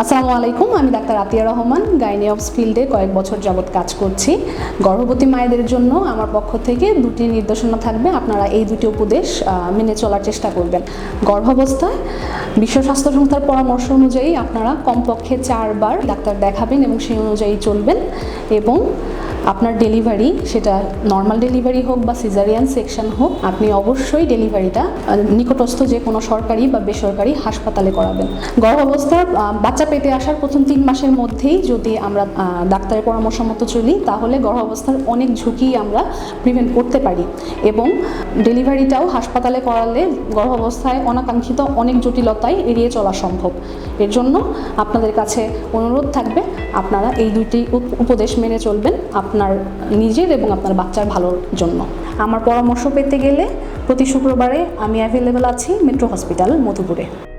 আসসালামু আলাইকুম আমি doctor Atiya Rahman gynae obs ফিল্ডে কয়েক বছর যাবৎ কাজ করছি। গর্ভবতী মায়েদের জন্য আমার পক্ষ থেকে দুটি নির্দেশনা থাকবে, আপনারা এই দুটি উপদেশ মেনে চলার চেষ্টা করবেন। গর্ভাবস্থায় বিশ্ব স্বাস্থ্য সংস্থার পরামর্শ অনুযায়ী আপনারা কমপক্ষে চারবার ডাক্তার দেখাবেন এবং সেই অনুযায়ী চলবেন এবং আপনার ডেলিভারি সেটা নর্মাল ডেলিভারি হোক বা সিজারিয়ান সেকশন হোক, আপনি অবশ্যই ডেলিভারিটা নিকটস্থ যে কোনো সরকারি বা বেসরকারি হাসপাতালে করাবেন। গর্ভাবস্থার বাচ্চা পেতে আসার প্রথম তিন মাসের মধ্যেই যদি আমরা ডাক্তারের পরামর্শ মতো চলি, তাহলে গর্ভাবস্থার অনেক ঝুঁকি আমরা প্রিভেন্ট করতে পারি। এবং ডেলিভারিটাও হাসপাতালে করালে গর্ভাবস্থায় অনাকাঙ্ক্ষিত অনেক জটিলতায় এড়িয়ে চলা সম্ভব। এর জন্য আপনাদের কাছে অনুরোধ থাকবে, আপনারা এই উপ- উপদেশ মেনে চলবেন। আপনার নিজের এবং আপনার বাচ্চার ভালোর জন্য। আমার পরামর্শ পেতে গেলে প্রতি শুক্রবারে আমি অ্যাভেলেবেল আছি মেট্রো হসপিটাল মধুপুরে।